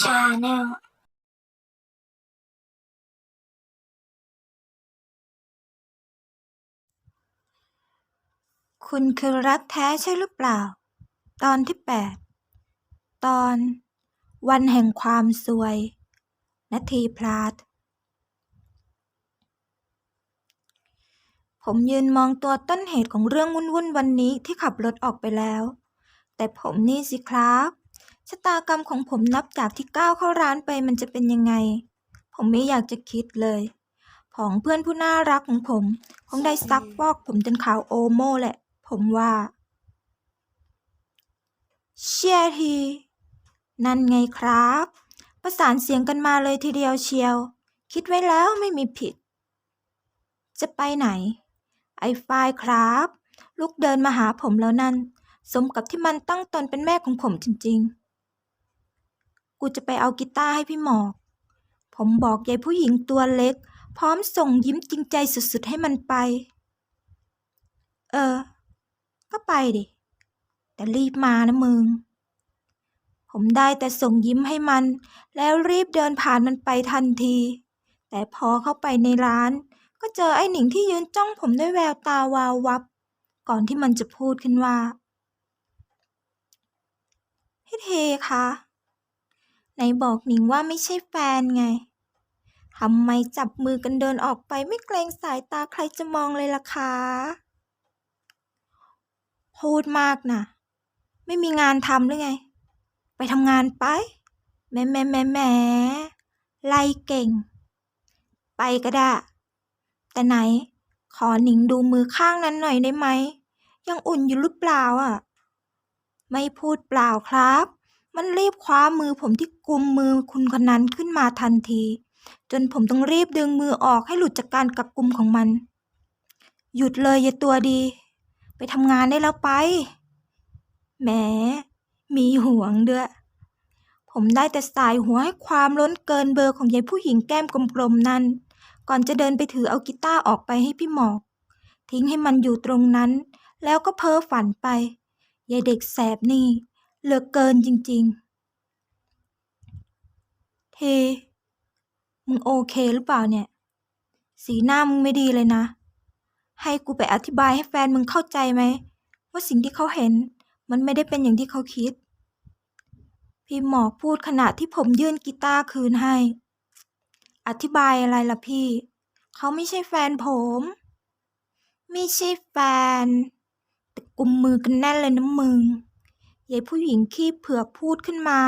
Channel คุณคือรักแท้ใช่หรือเปล่า ตอนที่แปดตอน วันแห่งความซวย นาทีพลาด ผมยืนมองตัวต้นเหตุของเรื่องวุ่นๆวันนี้ที่ขับรถออกไปแล้ว แต่ผมนี่สิครับ ชะตากรรมของผมนับจากที่ก้าวเข้าร้านไปมันจะเป็นยังไง ผมไม่อยากจะคิดเลยผองเพื่อนผู้น่ารักของผม คงได้ซักฟอกผมจนขาวโอโม่แหละ ผมว่า เชียร์ที นั่นไงครับ ประสานเสียงกันมาเลยทีเดียวเชียว คิดไว้แล้วไม่มีผิด จะไปไหน ไอ้ฝ้ายครับ ลูกเดินมาหาผมแล้วนั่น สมกับที่มันตั้งตนเป็นแม่ของผมจริง ๆ กูจะไปเอากีตาร์ให้พี่หมอก ผมบอกยายผู้หญิงตัวเล็ก พร้อมส่งยิ้มจริงใจสุดๆให้มันไป เออ ก็ไปดิ แต่รีบมานะมึง ผมได้แต่ส่งยิ้มให้มัน แล้วรีบเดินผ่านมันไปทันที แต่พอเข้าไปในร้าน ก็เจอไอ้หนิงที่ยืนจ้องผมด้วยแววตาวาววับ ก่อนที่มันจะพูดขึ้นว่าพี่เทคะ ไหนบอกหนิงว่าไม่ใช่แฟนไงทำไมจับมือกันเดินออกไปไม่เกรงสายตาใครจะมองเลยล่ะคะพูดมากนะไม่มีงานทำหรือไง ไปทำงานไปแหม่แหม่แหม่แหม่ไล่เก่ง ไปก็ได้ แต่ไหน ขอหนิงดูมือข้างนั้นหน่อยได้ไหม ยังอุ่นอยู่หรือเปล่าอะ ไม่พูดเปล่าครับ มันรีบคว้ามือผมที่กุมมือคุณคนนั้นขึ้นมาทันที จนผมต้องรีบดึงมือออกให้หลุดจากการกักกุมของมัน หยุดเลยอย่าตัวดี ไปทำงานได้แล้วไปแหมมีห่วงด้วยผมได้แต่สายหัวให้ความล้นเกินเบอร์ของยายผู้หญิงแก้มกลมๆนั้น ก่อนจะเดินไปถือเอากีตาร์ออกไปให้พี่หมอก ทิ้งให้มันอยู่ตรงนั้น แล้วก็เพ้อฝันไปยายเด็กแสบนี่ เหลือเกินจริง ๆ เท มึงโอเคหรือเปล่าเนี่ย สีหน้ามึงไม่ดีเลยนะ ให้กูไปอธิบายให้แฟนมึงเข้าใจไหม ว่าสิ่งที่เขาเห็นมันไม่ได้เป็นอย่างที่เขาคิด พี่หมอกพูดขณะที่ผมยื่นกีตาร์คืนให้ อธิบายอะไรล่ะพี่ เขาไม่ใช่แฟนผม ไม่ใช่แฟน แต่กุมมือกันแน่นเลยนะมึง ยายผู้หญิงขี้เผือกพูดขึ้นมา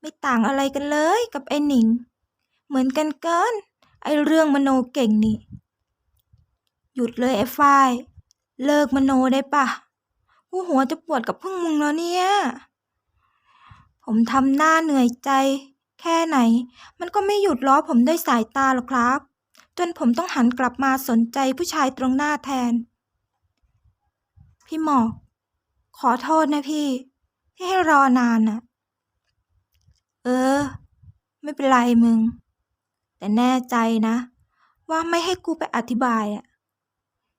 ไม่ต่างอะไรกันเลยกับไอ้หนิง เหมือนกันเกิน ไอ้เรื่องมโนเก่งนี่ หยุดเลยไอ้ฝ้าย เลิกมโนได้ปะกูหัวจะปวดกับพึ่งมึงแล้วเนี่ย ผมทำหน้าเหนื่อยใจ แค่ไหน มันก็ไม่หยุดล้อผมด้วยสายตาหรอกครับ จนผมต้องหันกลับมาสนใจผู้ชายตรงหน้าแทน พี่หมอกขอโทษนะพี่ที่ ให้รอนานน่ะ เออ ไม่เป็นไรมึง แต่แน่ใจนะ ว่าไม่ให้กูไปอธิบายอะ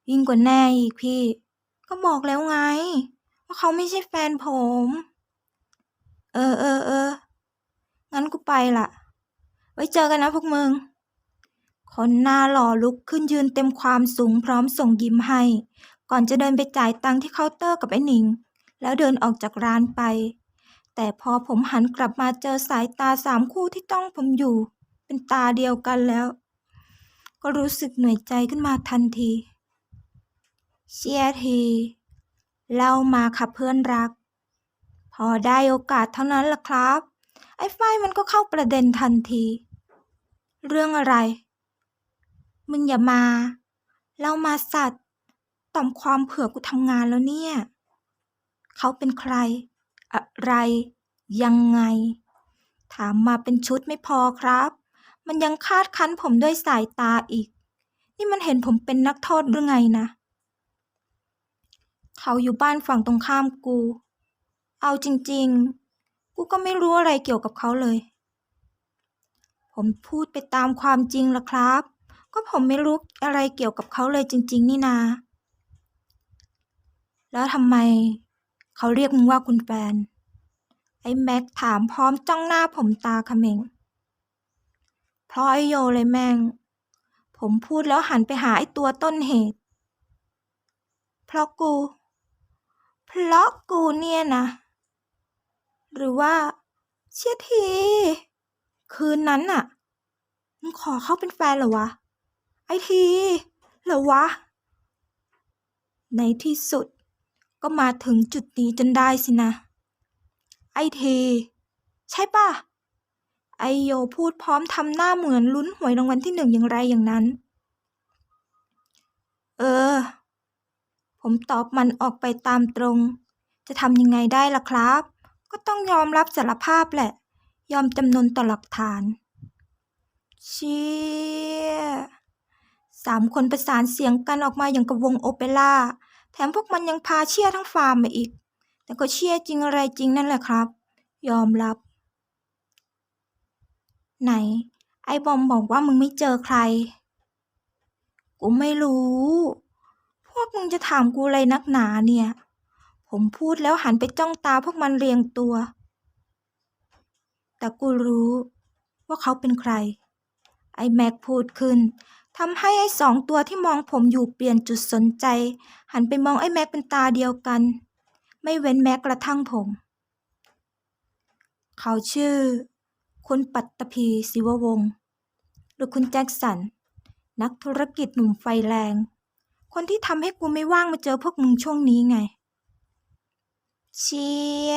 ยิ่งกว่าแน่อีกพี่ ก็บอกแล้วไง ว่าเขาไม่ใช่แฟนผม เออเออเออ งั้นกูไปละไว้เจอกันนะพวกมึงคนหน้าหล่อลุกขึ้นยืนเต็มความสูงพร้อมส่งยิ้มให้ ก่อนจะเดินไปจ่ายตังค์ที่เคาน์เตอร์กับไอ้หนิง แล้วเดินออกจากร้านไป แต่พอผมหันกลับมาเจอสายตาสามคู่ที่ต้องผมอยู่ เป็นตาเดียวกันแล้ว ก็รู้สึกเหนื่อยใจขึ้นมาทันที เชียร์ที เล่ามาค่ะเพื่อนรัก พอได้โอกาสเท่านั้นล่ะครับ ไอ้ฝ้ายมันก็เข้าประเด็นทันที เรื่องอะไร มึงอย่ามา เล่ามาสัตว์ต่อมความเผื่อกูทำงานแล้วเนี่ย เขาเป็นใคร อะไร ยังไง ถามมาเป็นชุดไม่พอครับ มันยังคาดคั้นผมด้วยสายตาอีก นี่มันเห็นผมเป็นนักโทษหรือไงนะ เขาอยู่บ้านฝั่งตรงข้ามกู เอาจริง ๆ กูก็ไม่รู้อะไรเกี่ยวกับเขาเลย ผมพูดไปตามความจริงละครับ ก็ผมไม่รู้อะไรเกี่ยวกับเขาเลยจริง ๆ นี่นาแล้วทำไม เขาเรียกมึงว่าคุณแฟน ไอ้แม็กถามพร้อมจ้องหน้าผมตาเขม็งเพราะไอ้โยเลยแม่ง ผมพูดแล้วหันไปหาไอ้ตัวต้นเหตุ เพราะกู เพราะกูเนี่ยนะ หรือว่า เชี่ยที คืนนั้นน่ะ มึงขอเข้าเป็นแฟนเหรอวะ ไอที เหรอวะ ในที่สุด ก็มาถึงจุดนี้จนได้สินะ ไอเท ใช่ป่ะ ไอโยพูดพร้อมทำหน้าเหมือนลุ้นหวยรางวัลที่หนึ่งอย่างไรอย่างนั้น เออ ผมตอบมันออกไปตามตรง จะทำยังไงได้ล่ะครับ ก็ต้องยอมรับสารภาพแหละ ยอมจำนนต่อหลักฐานเชี่ยสามคนประสานเสียงกันออกมาอย่างกับวงโอเปร่า แถมพวกมันยังพาเชียร์ทั้งฟาร์มมาอีก แต่ก็เชียร์จริงอะไรจริงนั่นแหละครับ ยอมรับ ไหน ไอ้บอมบอกว่ามึงไม่เจอใคร กูไม่รู้ พวกมึงจะถามกูอะไรนักหนาเนี่ย ผมพูดแล้วหันไปจ้องตาพวกมันเรียงตัว แต่กูรู้ว่าเขาเป็นใคร ไอ้แม็กพูดขึ้น ทำให้ไอ้สองตัวที่มองผมอยู่เปลี่ยนจุดสนใจ หันไปมองไอ้แม็กเป็นตาเดียวกัน ไม่เว้นแม้กระทั่งผม เขาชื่อ คุณปัตตภีศิววงศ์หรือคุณแจ็คสัน นักธุรกิจหนุ่มไฟแรง คนที่ทำให้กูไม่ว่างมาเจอพวกมึงช่วงนี้ไง เชีย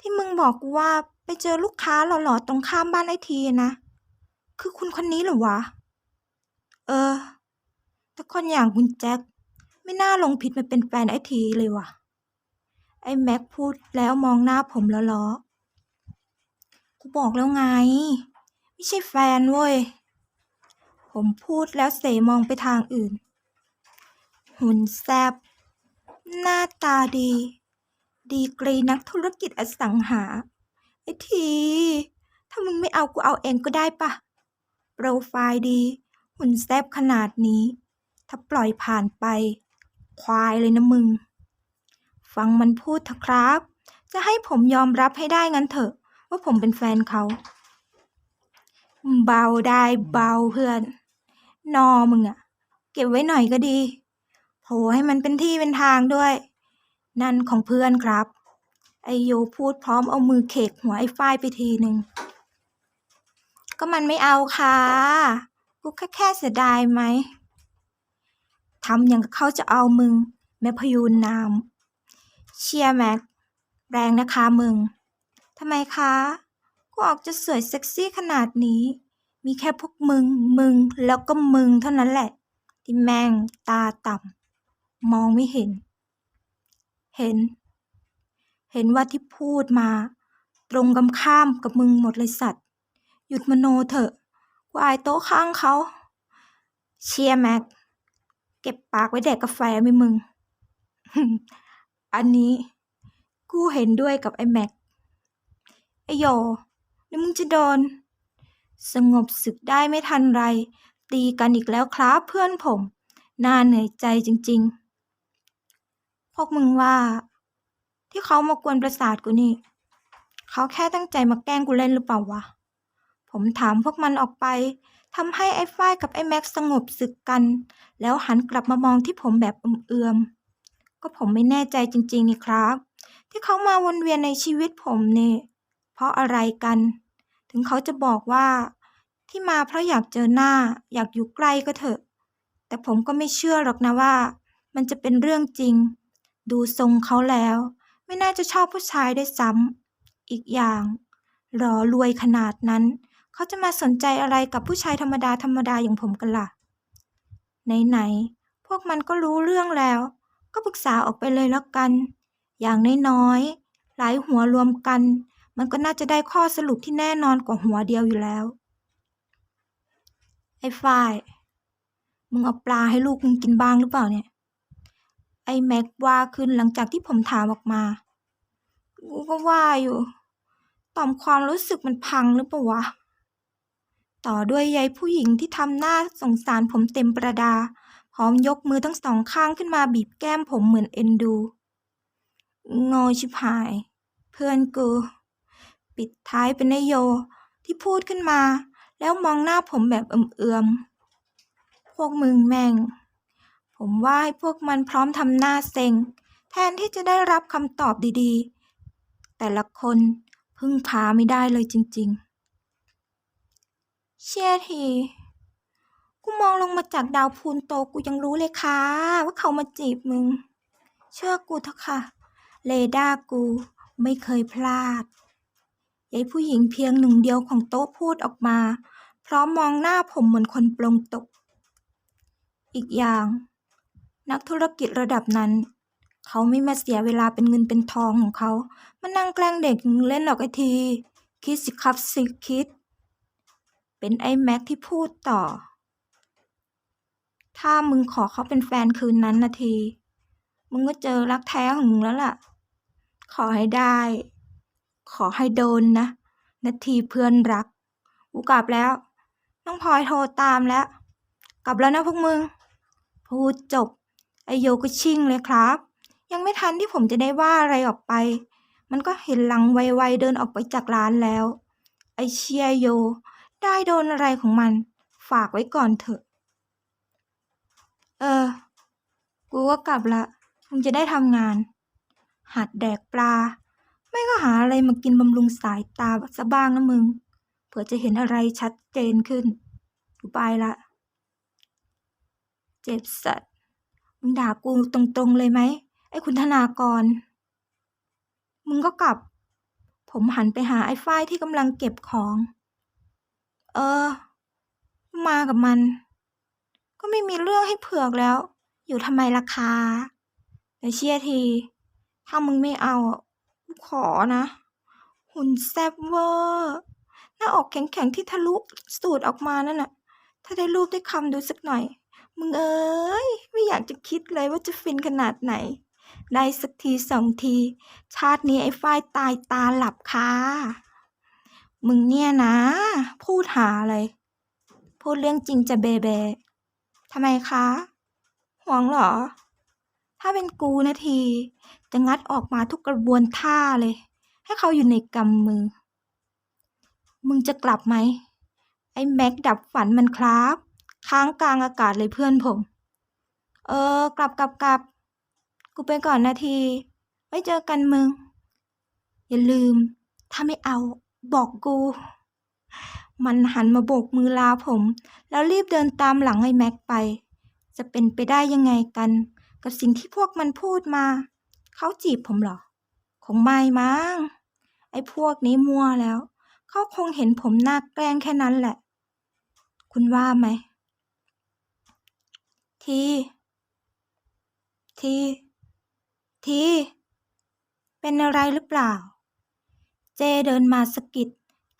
ที่มึงบอกกูว่าไปเจอลูกค้าหล่อๆตรงข้ามบ้านไอทีนะ คือคุณคนนี้เหรอวะ เออ แต่คนอย่างคุณแจ็คไม่น่าลงผิดมาเป็นแฟนไอ้ทีเลยว่ะ ไอ้แม็กพูดแล้วมองหน้าผมแล้วล้อกูบอกแล้วไง ไม่ใช่แฟนเว้ย ผมพูดแล้วเสมองไปทางอื่น หุ่นแซบ หน้าตาดี ดีกรีนักธุรกิจอสังหา ไอ้ที ถ้ามึงไม่เอากูเอาเองก็ได้ปะโปรไฟล์ดี หุ่นแซบขนาดนี้ ถ้าปล่อยผ่านไป ควายเลยนะมึง ฟังมันพูดเถอะครับ จะให้ผมยอมรับให้ได้งั้นเถอะ ว่าผมเป็นแฟนเขา เบาได้เบาเพื่อน นอมึงอะเก็บไว้หน่อยก็ดีโผให้มันเป็นที่เป็นทางด้วย นั่นของเพื่อนครับ ไอโยพูดพร้อมเอามือเขกหัวไอ้ฝ้ายไปทีหนึ่งก็มันไม่เอาค่ะ กูแค่แค่เสียดายไหมทำอย่างเขาจะเอามึง แม่พยูนนาม เชียร์แม็ก แรงนะคะมึงทำไมคะ กูออกจะสวยเซ็กซี่ขนาดนี้ มีแค่พวกมึง มึง แล้วก็มึงเท่านั้นแหละ ที่แม่งตาต่ำมองไม่เห็น เห็น เห็นว่าที่พูดมา ตรงกันข้ามกับมึงหมดเลยสัตว์ หยุดมโนเถอะ กูอายโต๊ะข้างเขาเชียร์แม็ก เก็บปากไว้แดกกาแฟไหมมึง อันนี้ กูเห็นด้วยกับไอ้แม็ก ไอโยนี่มึงจะโดน สงบศึกได้ไม่ทันไร ตีกันอีกแล้วครับเพื่อนผม น่าเหนื่อยใจจริง ๆ พวกมึงว่า ที่เขามากวนประสาทกูนี่ เขาแค่ตั้งใจมาแกล้งกูเล่นหรือเปล่าวะ ผมถามพวกมันออกไปทำให้ไอ้ฝ้ายกับไอ้แม็กสงบศึกกัน แล้วหันกลับมามองที่ผมแบบเอื่อมๆก็ผมไม่แน่ใจจริงๆนี่ครับ ที่เขามาวนเวียนในชีวิตผมเนี่ย เพราะอะไรกัน ถึงเขาจะบอกว่า ที่มาเพราะอยากเจอหน้า อยากอยู่ใกล้ก็เถอะ แต่ผมก็ไม่เชื่อหรอกนะว่า มันจะเป็นเรื่องจริง ดูทรงเขาแล้ว ไม่น่าจะชอบผู้ชายได้ซ้ำอีกอย่าง รอรวยขนาดนั้น เขาจะมาสนใจอะไรกับผู้ชายธรรมดาธรรมดาอย่างผมกันล่ะ ไหนๆ พวกมันก็รู้เรื่องแล้ว ก็ปรึกษาออกไปเลยแล้วกัน อย่างน้อยๆ หลายหัวรวมกัน มันก็น่าจะได้ข้อสรุปที่แน่นอนกว่าหัวเดียวอยู่แล้ว ไอ้ฝ้าย มึงเอาปลาให้ลูกมึงกินบ้างหรือเปล่าเนี่ย ไอ้แม็กว่าขึ้นหลังจากที่ผมถามออกมา กูก็ว่าอยู่ ต่อมความรู้สึกมันพังหรือเปล่าวะ ต่อด้วยยายผู้หญิงที่ทำหน้าสงสารผมเต็มประดา พร้อมยกมือทั้งสองข้างขึ้นมาบีบแก้มผมเหมือนเอ็นดูงอชิบหายเเพื่อนกู ปิดท้ายเป็นนายโย ที่พูดขึ้นมา แล้วมองหน้าผมแบบเอื่อมๆพวกมึงแม่ง ผมว่าให้พวกมันพร้อมทำหน้าเซ็ง แทนที่จะได้รับคำตอบดีๆ แต่ละคนพึ่งพาไม่ได้เลยจริง ๆ เชี่ยที กูมองลงมาจากดาวพูนโตกูยังรู้เลยค่ะ ว่าเขามาจีบมึง เชื่อกูเถอะค่ะ เรดาร์กูไม่เคยพลาดยายผู้หญิงเพียงหนึ่งเดียวของโต๊ะพูดออกมา พร้อมมองหน้าผมเหมือนคนปลงตก อีกอย่าง นักธุรกิจระดับนั้น เขาไม่มาเสียเวลาเป็นเงินเป็นทองของเขา มานั่งแกล้งเด็กเล่นหรอกไอที คิดสิครับสิคิด เป็นไอ้แม็กที่พูดต่อ ถ้ามึงขอเขาเป็นแฟนคืนนั้นนาที มึงก็เจอรักแท้ของมึงแล้วล่ะ ขอให้ได้ ขอให้โดนนะ นาทีเพื่อนรัก กูกลับแล้วน้องพลอยโทรตามแล้ว กลับแล้วนะพวกมึง พูดจบ ไอโยก็ชิ่งเลยครับ ยังไม่ทันที่ผมจะได้ว่าอะไรออกไป มันก็เห็นหลังไวๆเดินออกไปจากร้านแล้ว ไอเชียโย ได้โดนอะไรของมัน ฝากไว้ก่อนเถอะ เออ กูก็กลับละมึงจะได้ทำงาน หัดแดกปลา ไม่ก็หาอะไรมากินบำรุงสายตาซะบ้างนะมึง เผื่อจะเห็นอะไรชัดเจนขึ้นกูไปละ เจ็บสัตว์ มึงด่ากูตรงๆเลยไหม ไอ้คุณธนากร มึงก็กลับ ผมหันไปหาไอ้ฝ้ายที่กำลังเก็บของ เออ มากับมัน ก็ไม่มีเรื่องให้เผือกแล้ว อยู่ทำไมล่ะคะแต่เชื่อที ถ้ามึงไม่เอาอะขอนะ หุ่นแซ่บเวอร์หน้าอกแข็งๆที่ทะลุสูดออกมานั่นน่ะ ถ้าได้รูปได้คำดูสักหน่อย มึงเอ้ย ไม่อยากจะคิดเลยว่าจะฟินขนาดไหน ได้สักทีสองที ชาตินี้ไอ้ฝ้ายตายตาหลับค่ะ มึงเนี่ยนะ พูดหาอะไร พูดเรื่องจริงจะเบเบทำไมคะ ห่วงเหรอ ถ้าเป็นกูนะที จะงัดออกมาทุกกระบวนท่าเลย ให้เขาอยู่ในกำมือ มึงจะกลับไหม ไอ้แม็กดับฝันมันครับ ค้างกลางอากาศเลยเพื่อนผม เออ กลับกลับกลับ กูไปก่อนนาที ไว้เจอกันมึง อย่าลืม ถ้าไม่เอา บอกกู มันหันมาโบกมือลาผม แล้วรีบเดินตามหลังไอ้แม็กไป จะเป็นไปได้ยังไงกัน กับสิ่งที่พวกมันพูดมา เขาจีบผมเหรอ คงไม่มั้ง ไอ้พวกนี้มัวแล้ว เขาคงเห็นผมหน้าแกล้งแค่นั้นแหละ คุณว่าไหม ที ที ที เป็นอะไรหรือเปล่า เจเดินมาสะกิด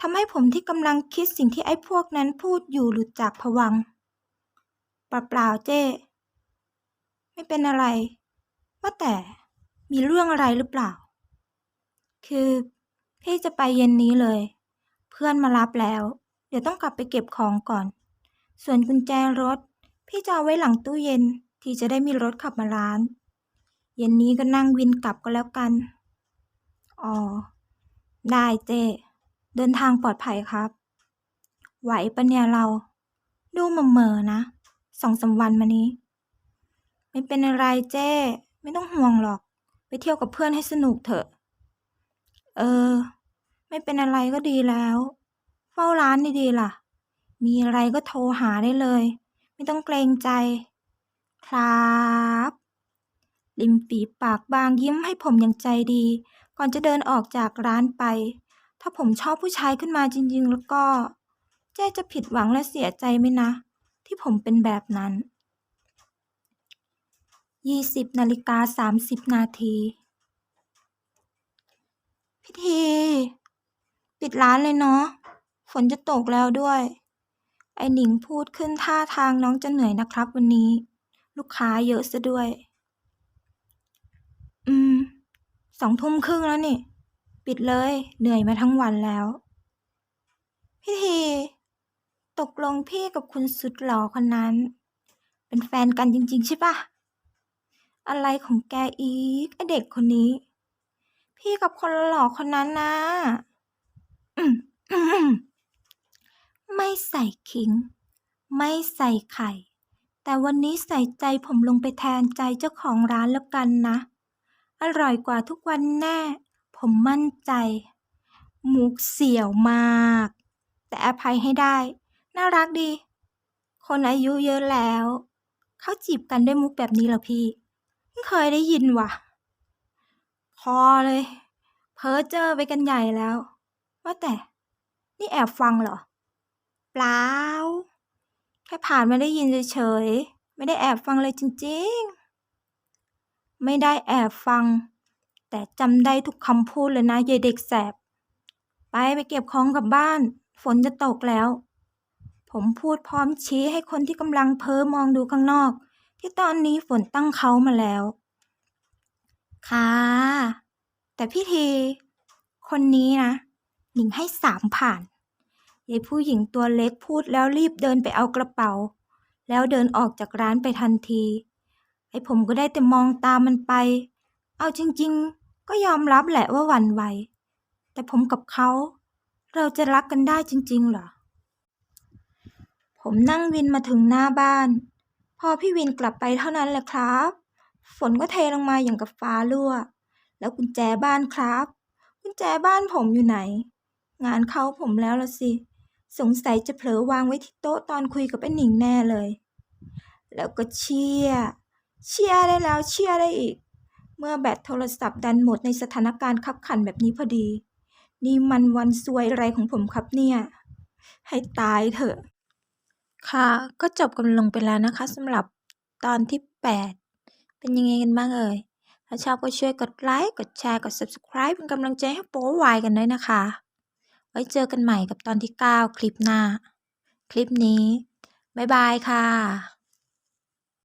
ทำให้ผมที่กำลังคิดสิ่งที่ไอ้พวกนั้นพูดอยู่หลุดจากผวังเปล่าๆเจ ไม่เป็นอะไร ว่าแต่มีเรื่องอะไรหรือเปล่า คือพี่จะไปเย็นนี้เลย เพื่อนมารับแล้ว เดี๋ยวต้องกลับไปเก็บของก่อน ส่วนกุญแจรถ พี่จะเอาไว้หลังตู้เย็นที่จะได้มีรถขับมาร้าน เย็นนี้ก็นั่งวินกลับก็แล้วกัน อ๋อ ได้เจ เดินทางปลอดภัยครับ ไหวปะเนี่ยเรา ดูเหม่อๆนะสองสามวันมานี้ ไม่เป็นอะไรเจ้ ไม่ต้องห่วงหรอก ไปเที่ยวกับเพื่อนให้สนุกเถอะ เออ ไม่เป็นอะไรก็ดีแล้ว เฝ้าร้านดีๆล่ะ มีอะไรก็โทรหาได้เลย ไม่ต้องเกรงใจ ครับริมฝีปากบางยิ้มให้ผมอย่างใจดี ก่อนจะเดินออกจากร้านไป ถ้าผมชอบผู้ชายขึ้นมาจริง ๆ แล้วก็เจ๊จะผิดหวังและเสียใจไหมนะ ที่ผมเป็นแบบนั้นยี่สิบนาฬิกาสามสิบนาทีพิธีปิดร้านเลยเนาะฝนจะตกแล้วด้วย ไอหนิงพูดขึ้นท่าทางน้องจะเหนื่อยนะครับวันนี้ ลูกค้าเยอะซะด้วย อืม สองทุ่มครึ่งแล้วนี่ ปิดเลย เหนื่อยมาทั้งวันแล้ว พี่ที ตกลงพี่กับคุณสุดหล่อคนนั้น เป็นแฟนกันจริง ๆ ใช่ปะอะไรของแกอีกไอเด็กคนนี้ พี่กับคนหล่อคนนั้นนะไม่ใส่ขิง ไม่ใส่ไข่ แต่วันนี้ใส่ใจผมลงไปแทนใจเจ้าของร้านแล้วกันนะ อร่อยกว่าทุกวันแน่ ผมมั่นใจ มุกเสี่ยวมาก แต่อภัยให้ได้ น่ารักดี คนอายุเยอะแล้ว เขาจีบกันด้วยมุกแบบนี้เหรอพี่เพิ่งเคยได้ยินว่ะ พอเลย เพ้อเจอไปกันใหญ่แล้ว ว่าแต่ นี่แอบฟังเหรอ เปล่า แค่ผ่านมาได้ยินเฉยๆ ไม่ได้แอบฟังเลยจริง ๆ ไม่ได้แอบฟัง แต่จำได้ทุกคำพูดเลยนะยายเด็กแสบ ไปไปเก็บของกลับบ้าน ฝนจะตกแล้ว ผมพูดพร้อมชี้ให้คนที่กำลังเพ้อมองดูข้างนอก ที่ตอนนี้ฝนตั้งเขามาแล้ว ค่ะ แต่พี่ทีคนนี้นะ หนิงให้สามผ่านยายผู้หญิงตัวเล็กพูดแล้วรีบเดินไปเอากระเป๋า แล้วเดินออกจากร้านไปทันที อ้ผมก็ได้แต่มองตามมันไป เอาจริงๆ ก็ยอมรับแหละว่าหวั่นไหว แต่ผมกับเขา เราจะรักกันได้จริงๆเหรอ ผมนั่งวินมาถึงหน้าบ้าน พอพี่วินกลับไปเท่านั้นแหละครับ ฝนก็เทลงมาอย่างกับฟ้ารั่ว แล้วกุญแจบ้านครับ กุญแจบ้านผมอยู่ไหน งานเขาผมแล้วละสิ สงสัยจะเผลอวางไว้ที่โต๊ะตอนคุยกับไอ้หนิงแน่เลย แล้วก็เชียร์ เชียร์ได้แล้วเชียร์ได้อีก เมื่อแบตโทรศัพท์ดันหมดในสถานการณ์ขับขันแบบนี้พอดี นี่มันวันซวยอะไรของผมครับเนี่ย ให้ตายเถอะ ค่ะก็จบกันลงไปแล้วนะคะสำหรับตอนที่ 8 เป็นยังไงกันบ้างเอ่ย ถ้าชอบก็ช่วยกดไลค์ กดแชร์ กด subscribe เป็นกำลังใจให้โป๊วายกันด้วยนะคะ ไว้เจอกันใหม่กับตอนที่ 9 คลิปหน้า คลิปนี้ บ๊ายบายค่ะ